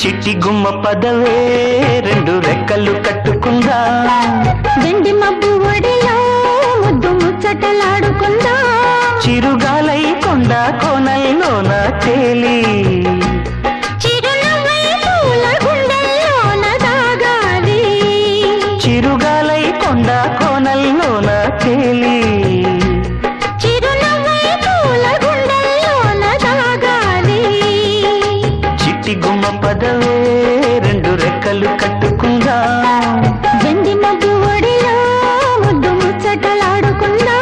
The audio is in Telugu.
చిట్టి గుమ్మ పదవే రెండు రెక్కలు కట్టుకుందా. వెండి మబ్బు ఒడిలో ముద్దు ముచ్చటలాడుకుందా? చిరుగాలై కొండ కోనల్లోన తేలి. చిరుగాలై కొండ గుమ్మ పదవే రెండు రెక్కలు కట్టుకుందా ముచ్చటలాడుకుందా